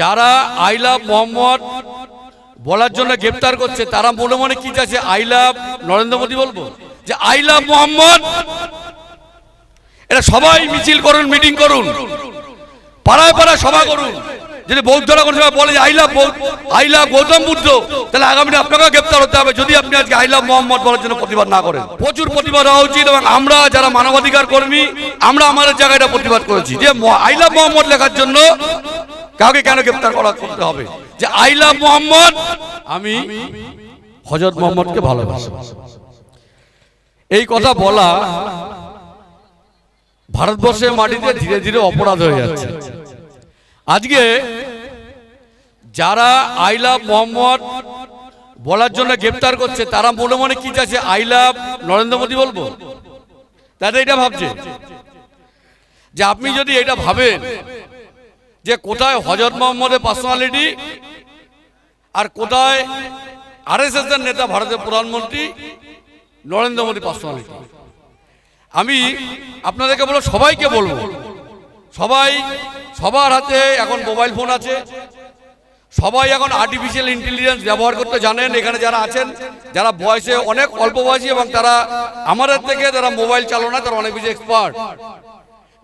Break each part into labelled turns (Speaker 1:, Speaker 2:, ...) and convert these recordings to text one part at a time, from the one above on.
Speaker 1: যারা I love Mohammad বলার জন্য গ্রেপ্তার করছে, তারা মনে মনে কি চাইছে? আই লাভ নরেন্দ্র মোদী বলব? যে আই লাভ মোহাম্মদ এটা সবাই মিছিল করুন, মিটিং করুন। পাড়ায় পাড়ায় সভা করুন। যদি বৌদ্ধরা কোনো সময় বলে যে I love I love Gautam Buddha, তাহলে আগামী আপনাকেও গ্রেপ্তার হতে হবে। যদি আপনি আজকে আই লাভ মোহাম্মদ বলার জন্য প্রতিবাদ না করেন। প্রচুর প্রতিবাদ হওয়া উচিত এবং আমরা যারা মানবাধিকার কর্মী, আমরা আমাদের জায়গায় প্রতিবাদ করেছি। যে আই লাভ মোহাম্মদ লেখার জন্য কাউকে কেন গ্রেপ্তার করা করতে হবে? যে আই লাভ মোহাম্মদ, আমি হজরত মোহাম্মদকে ভালোবাসি। এই কথা বলা ভারতবর্ষের মাটিতে ধীরে ধীরে অপরাধ হয়ে যাচ্ছে। আজকে যারা আই লাভ মোহাম্মদ বলার জন্য গ্রেপ্তার করছে, তারা মনে মনে কি চাইছে? আই লাভ নরেন্দ্র মোদী বলব? তাদের এটা ভাবছে। যে আপনি যদি এটা ভাবেন যে কোথায় হজরত মোহাম্মদের পার্সোনালিটি আর কোথায় আরএসএস এর নেতা ভারতের প্রধানমন্ত্রী নরেন্দ্র মোদী পার্সোনালিটি আমি আপনাদেরকে বলব সবাইকে বলব, সবাই সবার হাতে এখন মোবাইল ফোন আছে, সবাই এখন আর্টিফিশিয়াল ইন্টেলিজেন্স ব্যবহার করতে জানেন, এখানে যারা আছেন, যারা বয়সে অনেক অল্প বয়সী এবং তারা আমাদের থেকে যারা মোবাইল চালনা, তারা অনেক বেশি এক্সপার্ট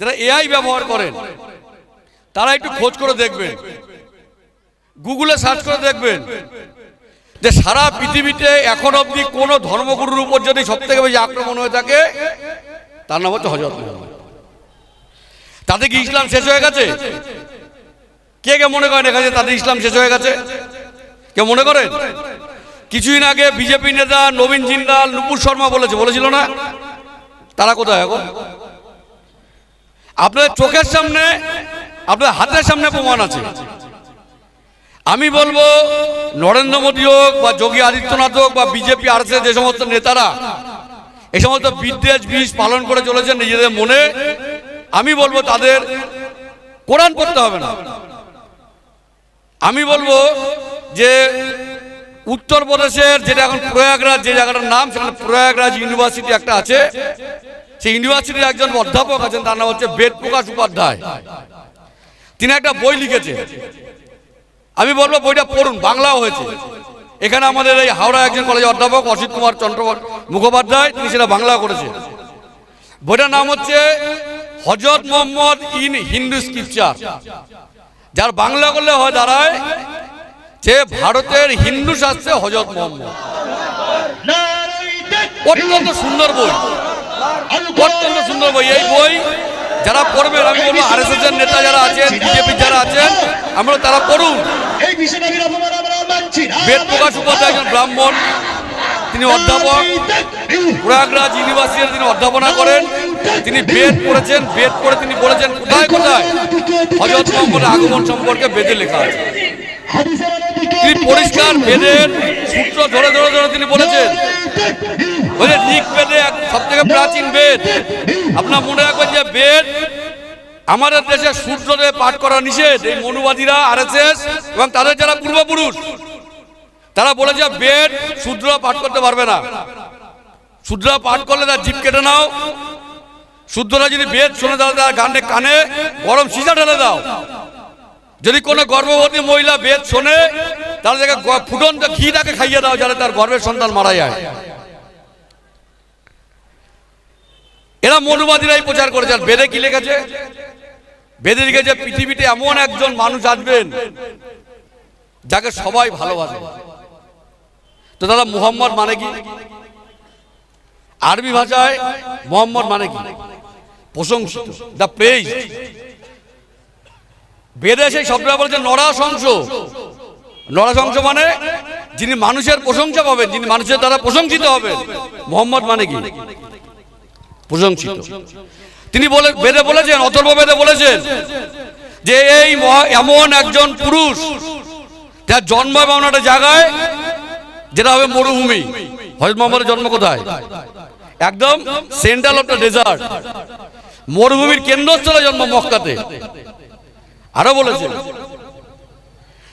Speaker 1: যারা এআই ব্যবহার করেন তারা একটু খোঁজ করে দেখবেন। গুগলে সার্চ করে দেখবেন যে সারা পৃথিবীতে এখন অবধি কোন ধর্মগুরুর উপর যদি সব থেকে বেশি আক্রমণ হয়ে থাকে, তার নাম হচ্ছে হজরত তাতে কি ইসলাম শেষ হয়ে গেছে? কে কে মনে করেন এখানে তাদের ইসলাম শেষ হয়ে গেছে? কে মনে করেন? কিছুদিন আগে বিজেপি নেতা নবীন জিন্দাল নুপুর শর্মা বলেছে, বলেছিল না? তারা কোথায় এখন? আপনাদের চোখের সামনে আপনার হাতের সামনে প্রমাণ আছে। আমি বলব, নরেন্দ্র মোদী হোক বা যোগী আদিত্যনাথ হোক বা বিজেপি আর যে সমস্ত নেতারা এই সমস্ত বিদ্বেষ, বিষ পালন করে চলেছেন নিজেদের মনে, আমি বলব তাদের কোরআন পড়তে হবে না। আমি বলব যে উত্তরপ্রদেশের যেটা এখন প্রয়াগরাজ, যে জায়গাটার নাম, সেখানে প্রয়াগরাজ ইউনিভার্সিটি একটা আছে। সেই ইউনিভার্সিটির একজন অধ্যাপক আছেন, তার নাম হচ্ছে বেদ প্রকাশ উপাধ্যায়। তিনি একটা বই লিখেছে। আমি বলব বইটা পড়ুন বাংলাও হয়েছে। এখানে আমাদের এই হাওড়া একজন কলেজের অধ্যাপক অসিত কুমার চন্দ্র মুখোপাধ্যায় তিনি সেটা বাংলা করেছে বইটার নাম হচ্ছে হজরত মোহাম্মদ ইন হিন্দু স্ক্রিপচার। যার বাংলা করলে হয় দাঁড়ায় যে ভারতের হিন্দু শাস্ত্রে হজরত মোহাম্মদ। অত্যন্ত সুন্দর বই। অত্যন্ত সুন্দর বই। এই বই যারা পড়বেন আমি বলব আর এস এর নেতা যারা আছেন বিজেপি যারা আছেন আমরা তারা পড়ুন বেদ প্রকাশ উপাধ্যায় একজন ব্রাহ্মণ তিনি অধ্যাপক। প্রয়াগরাজ ইউনিভার্সিটিতে তিনি অধ্যাপনা করেন। তিনি বেদ পড়েছেন বেদ পড়ে তিনি বলেছেন কোথায় কোথায়? হজরত মোহাম্মদের আগমন সম্পর্কে বেদে লেখা আছে। তিনি পরিষ্কার বেদের সূত্র ধরে ধরে ধরে তিনি বলেছেন বলে ঋক বেদে সব থেকে প্রাচীন বেদ। আপনার মনে রাখবেন যে বেদ আমাদের দেশে সূত্রতে পাঠ করা নিষেধ। এই মনুবাদীরা আর এবং তাদের যারা পূর্বপুরুষ তারা বলেছে বেদ শূদ্ররা পাঠ করতে পারবে না। শূদ্ররা পাঠ করলে তার জিপ কেটে নাও। শূদ্ররা যদি বেদ শুনে দাও তার গানে কানে গরম সিজা ঢেলে দাও। যদি কোনো গর্ভবতী মহিলা বেদ শোনে তাহলে তাকে ফুটন্ত ঘি তাকে খাইয়ে দাও যাতে তার গর্ভের সন্তান মারা যায়। এরা মনুবাদীরাই প্রচার করেছে। আর বেদে কি লিখেছে বেদে লিখেছে, পৃথিবীতে এমন একজন মানুষ আসবেন যাকে সবাই ভালোবাসে। তো দাদা, মুহাম্মদ মানে কি? আরবি ভাষায় মোহাম্মদ মানে কি? প্রশংসিত, দ্য প্রেজ বেদে সেই শব্দটা বলেছে নরাশংস নরাশংস মানে যিনি মানুষের প্রশংসা পাবেন, যিনি মানুষের দ্বারা প্রশংসিত হবেন। মোহাম্মদ মানে কি? প্রশংসিত তিনি বলে বেদে বলেছেন অথর্ব বেদে বলেছেন যে এই এমন একজন পুরুষ যার জন্ম হবে এমন একটা জায়গায় যেটা হবে মরুভূমি। হজরত মোহাম্মদের জন্ম কোথায়? একদম সেন্ট্রাল অফ দ্য ডেজার্ট। মরুভূমির কেন্দ্রস্থলে জন্ম মক্কাতে। আরও বলেছেন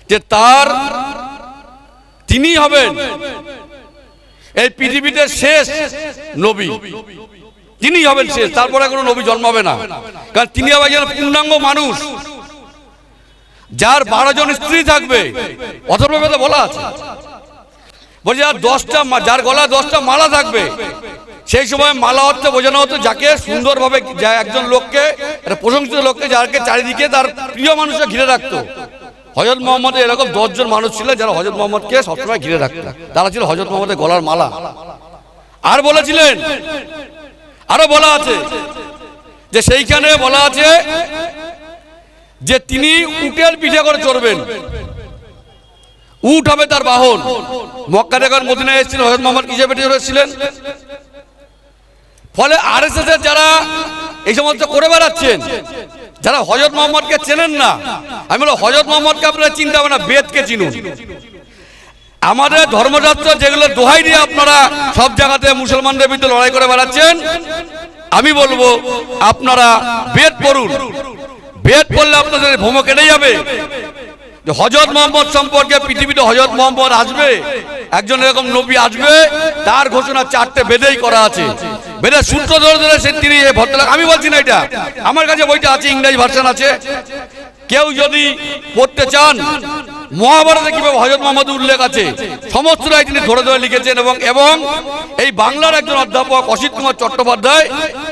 Speaker 1: যে তার তিনি হবেন এই পৃথিবীতে শেষ নবী। তিনি হবেন শেষ, তারপরে কোনো নবী জন্মাবে না। কারণ তিনি হবেন একজন পূর্ণাঙ্গ মানুষ। যার বারো জন স্ত্রী থাকবে অথর্ববেদে বলা আছে। বলছে যার দশটা যার গলায় দশটা মালা থাকবে, সেই সময় মালা অর্থে বোঝানো হতো যাকে সুন্দরভাবে একজন লোককে প্রশংসিত লোককে, যাকে চারিদিকে তার প্রিয় মানুষকে ঘিরে রাখতো। হজরত মোহাম্মদ এরকম দশজন মানুষ ছিল যারা হজরত মোহাম্মদকে সবসময় ঘিরে রাখতো। তারা ছিল হজরত মোহাম্মদের গলার মালা। আর বলেছিলেন আরও বলা আছে যে সেইখানে বলা আছে যে তিনি উটের পিঠে করে চড়বেন। উট হবে তার বাহন। মক্কা থেকে মদিনায় এসেছিলেন হজরত মোহাম্মদ কিসে পেটে এসেছিলেন। ফলে আর এস এর যারা এই সমস্ত করে বেড়াচ্ছেন, যারা হজরত মোহাম্মদকে চেনেন না, আমি বলো হজরত মোহাম্মদকে আপনারা চিন্তা হবে না, বেদকে চিনুন। আমাদের ধর্মযাত্রা যেগুলো দোহাই দিয়ে আপনারা সব জায়গাতে মুসলমানদের বিরুদ্ধে লড়াই করে বেড়াচ্ছেন, আমি বলব আপনারা বেদ পড়ুন। বেদ পড়লে আপনাদের ভ্রম কেটে যাবে। হজরত মোহাম্মদ সম্পর্কে পৃথিবীতে হজরত মোহাম্মদ আসবে, একজন এরকম নবী আসবে, তার ঘোষণা চারটে বেদেই করা আছে। বেদের সূত্র ধরে ধরে সে তিনি ভদ্রলোক আমি বলছি না এটা। আমার কাছে বইটা আছে, ইংরেজি ভার্সন আছে। কেউ যদি পড়তে চান মহাভারতে কীভাবে হজরত মোহাম্মদ উল্লেখ আছে? সমস্তটাই তিনি ধরে ধরে লিখেছেন এবং এবং এই বাংলার একজন অধ্যাপক অসিত কুমার চট্টোপাধ্যায়,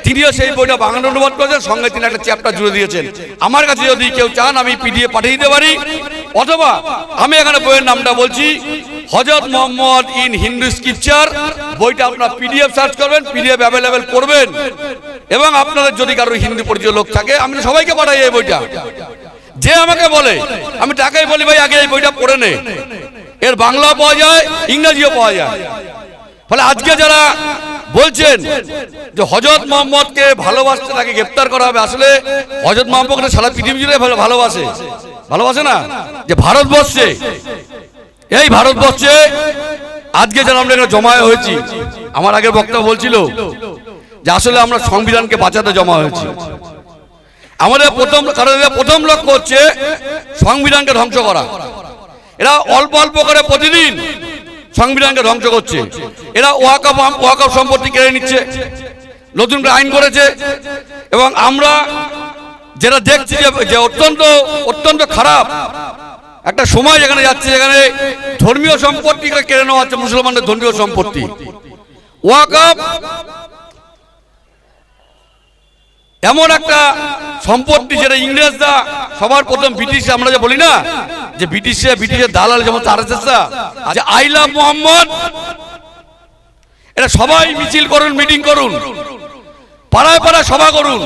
Speaker 1: তিনিও সেই বইটা বাংলা অনুবাদ করেছেন, সঙ্গে তিনি একটা চ্যাপ্টার জুড়ে দিয়েছেন। আমার কাছে যদি কেউ চান, আমি পিডিএফ পাঠিয়ে দিতে পারি। অথবা আমি এখানে বইয়ের নামটা বলছি হজরত মোহাম্মদ ইন হিন্দু স্ক্রিপচার বইটা আপনার পিডিএফ সার্চ করবেন পিডিএফ অ্যাভেলেবেল করবেন। এবং আপনাদের যদি কারও হিন্দি পরিচয় লোক থাকে, আমি সবাইকে পাঠাই এই বইটা। যে আমাকে বলে, আমি তাকেই বলি, ভাই, আগে এই বইটা পড়ে নে। এর বাংলা পাওয়া যায়, ইংরেজিও পাওয়া যায়। ফলে আজকে যারা বলছেন যে হজরত মোহাম্মদকে ভালোবাসতে তাকে গ্রেপ্তার করা হবে, আসলে হজরত মোহাম্মদকে সারা পৃথিবী জুড়ে ভালোবাসে। ভালোবাসে না? যে ভারতবর্ষে, এই ভারতবর্ষে আজকে যারা আমরা এখানে জমা হয়েছি, আমার আগে বক্তা বলছিল যে আসলে আমরা সংবিধানকে বাঁচাতে জমা হয়েছি। আমাদের প্রথম প্রথম লক্ষ্য হচ্ছে সংবিধানকে ধ্বংস করা। এরা অল্প অল্প করে প্রতিদিন সংবিধানকে ধ্বংস করছে। এরা ওয়াকাপ ওয়াকাপ সম্পত্তি কেড়ে নিচ্ছে, নতুন করে আইন করেছে, এবং আমরা যেটা দেখছি যে অত্যন্ত অত্যন্ত খারাপ একটা সময় যেখানে যাচ্ছে, যেখানে ধর্মীয় সম্পত্তি কেড়ে নেওয়া হচ্ছে, মুসলমানদের ধর্মীয় সম্পত্তি। ওয়াকাপ এমন একটা সম্পত্তি যেটা ইংরেজরা সবার প্রথম ব্রিটিশ, আমরা যে বলি না, যে ব্রিটিশে, ব্রিটিশের দালাল যেমন তার যে আই লাভ মোহাম্মদ, এটা সবাই মিছিল করুন, মিটিং করুন, পাড়ায় পাড়ায় সভা করুন।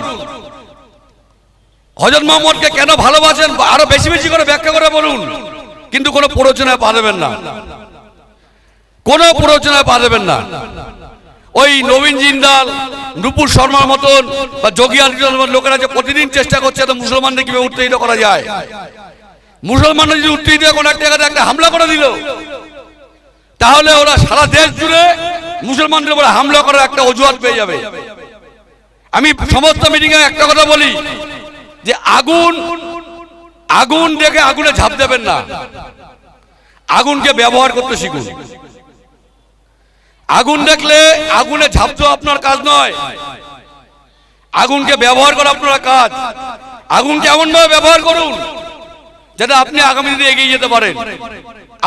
Speaker 1: হজরত মোহাম্মদকে কেন ভালোবাসেন? আরও বেশি বেশি করে ব্যাখ্যা করে বলুন। কিন্তু কোনো প্ররোচনায় পা দেবেন না। কোনো প্ররোচনায় পা দেবেন না। ওই নবীন জিন্দাল, নুপুর শর্মার মতন বা যোগী আদিত্যনাথ লোকেরা যে প্রতিদিন চেষ্টা করছে তো মুসলমানদের কীভাবে উত্তেজিত করা যায়। মুসলমানরা যদি উত্তেজিত কোনো একটা জায়গাতে একটা হামলা করে দিল, তাহলে ওরা সারা দেশ জুড়ে মুসলমানদের উপরে হামলা করার একটা অজুহাত পেয়ে যাবে। আমি সমস্ত মিটিং এ একটা কথা বলি, যে আগুন আগুন দেখে আগুনে ঝাঁপ দেবেন না। আগুনকে ব্যবহার করতে শিখুন। আগুন দেখলে আগুনে ঝাঁপ আপনার কাজ নয়। আগুনকে ব্যবহার করা আপনার কাজ। আগুনকে এমন ভাবে ব্যবহার করুন যাতে আপনি আগামী দিনে এগিয়ে যেতে পারেন।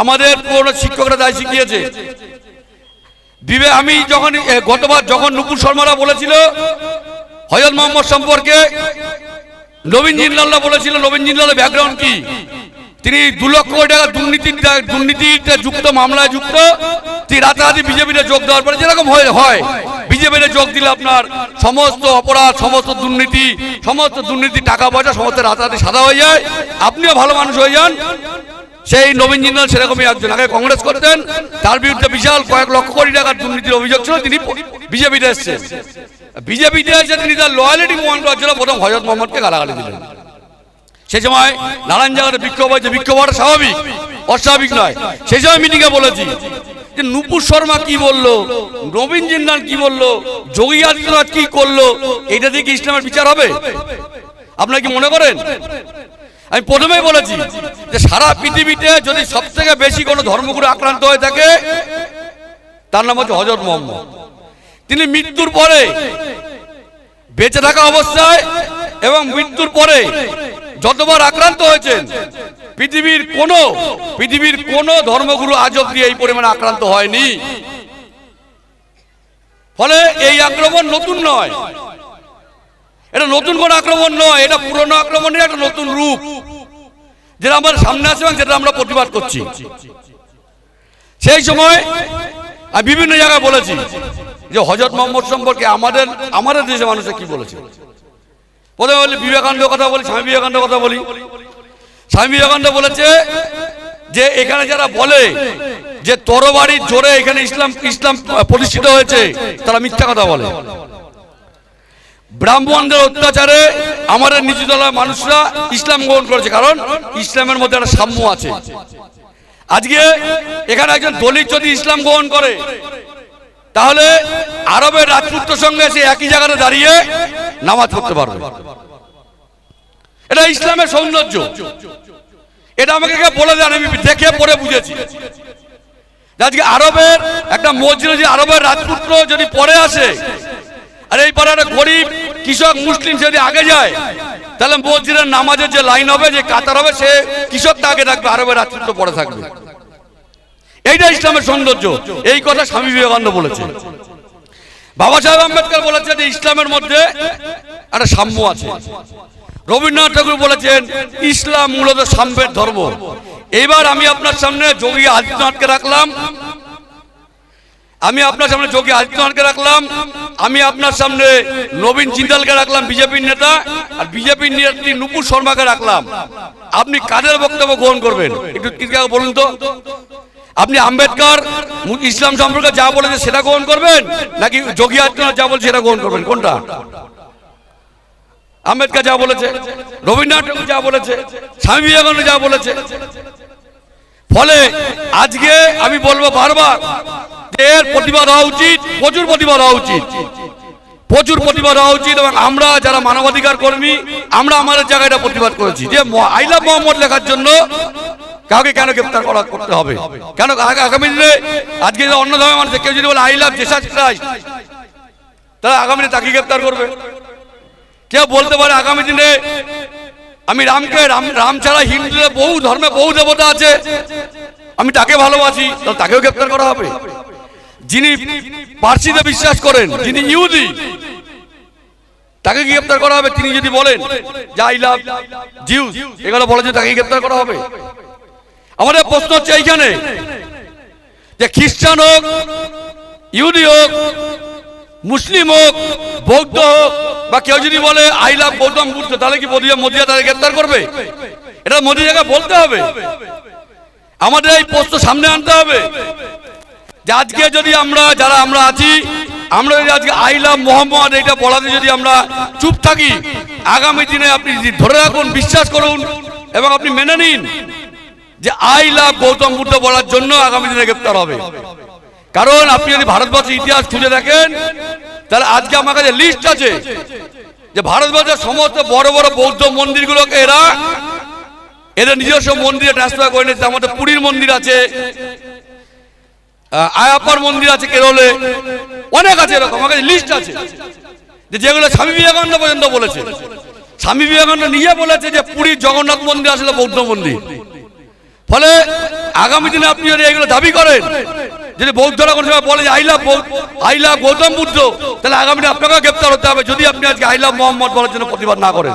Speaker 1: আমাদের পুরনো শিক্ষকরা তাই শিখিয়েছে। দিবে আমি যখন গতবার যখন নুপুর শর্মারা বলেছিল হজরত মোহাম্মদ সম্পর্কে, নবীন জিন্দাল্লাহ বলেছিল, নবীন জিন্দালের ব্যাকগ্রাউন্ড কি? তিনি দু লক্ষ কোটি টাকা দুর্নীতি দুর্নীতিতে যুক্ত, মামলায় যুক্ত। তিনি রাতারাতি বিজেপিতে যোগ দেওয়ার পরে যেরকম হয় হয়, বিজেপিতে যোগ দিলে আপনার সমস্ত অপরাধ, সমস্ত দুর্নীতি সমস্ত দুর্নীতি, টাকা পয়সা, সমস্ত রাতারাতি সাদা হয়ে যায়। আপনিও ভালো মানুষ হয়ে যান। সেই নবীন জিন্দাল সেরকমই একজন। আগে কংগ্রেস করতেন, তার বিরুদ্ধে বিশাল কয়েক লক্ষ কোটি টাকার দুর্নীতির অভিযোগ ছিল, তিনি বিজেপিতে এসছেন। বিজেপিতে এসে তিনি তার লয়ালিটি প্রমাণ করার জন্য প্রথম হজরত মোহাম্মদকে গালাগালি দিলেন। সে সময় নারায়ণ জায়গাতে বিক্ষোভ হয়েছে। বিক্ষোভ হওয়াটা স্বাভাবিক, অস্বাভাবিক নয়। সেই সময় মিটিংয়ে বলেছি যে নুপুর শর্মা কি বলল, নবীন জিন্দাল কি বলল, যোগী আদিত্যনাথ কি করল, এটা দিয়ে কি ইসলামের বিচার হবে? আপনারা কি মনে করেন? আমি প্রথমেই বলেছি যে সারা পৃথিবীতে যদি সব থেকে বেশি কোনো ধর্মগুরু আক্রান্ত হয়ে থাকে, তার নাম হচ্ছে হজরত মোহাম্মদ। তিনি মৃত্যুর পরে বেঁচে থাকা অবস্থায় এবং মৃত্যুর পরে যতবার আক্রান্ত হয়েছেন, পৃথিবীর কোন পৃথিবীর কোন ধর্মগুরু আজ অব্দি এই পরিমাণে আক্রান্ত হয়নি। ফলে এই আক্রমণ নতুন নয়। এটা নতুন কোন আক্রমণ নয়, এটা পুরনো আক্রমণের একটা নতুন রূপ। যেটা আমার সামনে আছে এবং যেটা আমরা প্রতিবাদ করছি। সেই সময় আমি বিভিন্ন জায়গায় বলেছি যে হজরত মোহাম্মদ সম্পর্কে আমাদের আমাদের দেশের মানুষে কি বলেছে? প্রথমে বলি বিবেকানন্দ কথা বলি, স্বামী বিবেকানন্দ কথা বলি। স্বামী বিবেকানন্দ বলেছে যে এখানে যারা বলে যে তরবারির জোরে এখানে ইসলাম ইসলাম প্রতিষ্ঠিত হয়েছে, তারা মিথ্যা কথা বলে। ব্রাহ্মণদের অত্যাচারে আমাদের নিচু নিচুতলার মানুষরা ইসলাম গ্রহণ করেছে, কারণ ইসলামের মধ্যে একটা সাম্য আছে। আজকে এখানে একজন দলিত যদি ইসলাম গ্রহণ করে তাহলে আরবের রাজপুত্র সঙ্গে এসে একই জায়গাতে দাঁড়িয়ে নামাজ পড়তে পারবে। এটা ইসলামের সৌন্দর্য। এটা আমাকে বলে দেন, আমি দেখে পড়ে বুঝেছি। আজকে আরবের একটা মসজিদে আরবের রাজপুত্র যদি পরে আসে, আর এই পারে একটা গরিব কৃষক মুসলিম যদি আগে যায়, তাহলে মসজিদের নামাজের যে লাইন হবে, যে কাতার হবে, সে কৃষকটা আগে থাকবে আরবের রাজপুত্র পরে থাকবে। এইটা ইসলামের সৌন্দর্য। এই কথা স্বামী বিবেকানন্দ বলেছে। বাবা সাহেব আম্বেদকর বলেছে যে ইসলামের মধ্যে একটা সাম্য আছে। রবীন্দ্রনাথ ঠাকুর বলেছেন, ইসলাম মূলত সাম্যের ধর্ম। এবার আমি আপনার সামনে যোগী আদিত্যনাথকে রাখলাম। আমি আপনার সামনে যোগী আদিত্যনাথকে রাখলাম। আমি আপনার সামনে নবীন জিন্দালকে রাখলাম, বিজেপির নেতা, আর বিজেপির নেত্রী নুপুর শর্মাকে রাখলাম। আপনি কাদের বক্তব্য গ্রহণ করবেন? একটু বলুন তো? আপনি আম্বেদকর ইসলাম সম্পর্কে যা বলেছে সেটা গ্রহণ করবেন? নাকি যোগী আদিত্যনাথ যা বলছে সেটা গ্রহণ করবেন? কোনটা? আম্বেদকর যা বলেছে, রবীন্দ্রনাথ ঠাকুর যা বলেছে, স্বামী বিবেকানন্দ যা বলেছে। ফলে আজকে আমি বলব বারবার এর প্রতিবাদ হওয়া উচিত, প্রচুর প্রতিবাদ হওয়া উচিত। প্রচুর প্রতিবাদ হওয়া উচিত এবং আমরা যারা মানবাধিকার কর্মী, আমরা আমাদের জায়গায় প্রতিবাদ করেছি। যে আইলা মোহাম্মদ লেখার জন্য কাউকে কেন গ্রেপ্তার করা করতে হবে? কেন আগ- আগামী দিনে আজকে অন্য ধর্মের মানুষ কেউ যদি বলে আই লাভ জেসাস ক্রাইস্ট তারা আগামী দিনে তাকে গ্রেপ্তার করবে? কেউ বলতে পারে, আগামী দিনে আমি রামকে, রাম রাম ছাড়া হিন্দুদের বহু ধর্মে বহু দেবতা আছে, আমি তাকে ভালোবাসি, তাহলে তাকেও গ্রেপ্তার করা হবে? যিনি পার্সিতে বিশ্বাস করেন, যিনি ইহুদি, তাকে কি গ্রেপ্তার করা হবে। তিনি যদি বলেন যে আই লাভ জিউস এগুলো বলে যে তাকে গ্রেপ্তার করা হবে। আমাদের প্রশ্ন হচ্ছে এইখানে যে খ্রিস্টান হোক, ইহুদি হোক, মুসলিম হোক, বৌদ্ধ হোক, বা কেউ যদি বলে, আই লাভ গৌতম বুদ্ধ তাহলে কি মোদিয়া মোদিয়া তাদের গ্রেপ্তার করবে? এটা মোদি জায়গা বলতে হবে। আমাদের এই প্রশ্ন সামনে আনতে হবে। যে আজকে যদি আমরা, যারা আমরা আছি, আমরা যদি আজকে আই লাভ মোহাম্মদ এটা বলাতে যদি আমরা চুপ থাকি, আগামী দিনে আপনি ধরে রাখুন, বিশ্বাস করুন, এবং আপনি মেনে নিন যে আই লাভ গৌতম বুদ্ধ বলার জন্য আগামী দিনে গ্রেপ্তার হবে। কারণ আপনি যদি ভারতবর্ষের ইতিহাস খুঁজে দেখেন তাহলে আজকে আমার কাছে লিস্ট আছে যে ভারতবর্ষের সমস্ত বড় বড় বৌদ্ধ মন্দিরগুলোকে এরা এদের নিজস্ব মন্দিরে ট্রান্সফার করে নিয়েছে। আমাদের পুরীর মন্দির আছে আহ, আয়াপ্পার মন্দির আছে কেরলে অনেক আছে এরকম আমার কাছে লিস্ট আছে। যে যেগুলো স্বামী বিবেকানন্দ পর্যন্ত বলেছে। স্বামী বিবেকানন্দ নিজে বলেছে যে পুরীর জগন্নাথ মন্দির আসলে বৌদ্ধ মন্দির। ফলে আগামী দিনে আপনি যদি এগুলো দাবি করেন, যদি বৌদ্ধরা কোনো সময় বলে যে আইলা আইলা গৌতম বুদ্ধ তাহলে আগামী দিনে আপনাকেও গ্রেপ্তার হতে হবে, যদি আপনি আজকে আইলা মোহাম্মদ বলার জন্য প্রতিবাদ না করেন।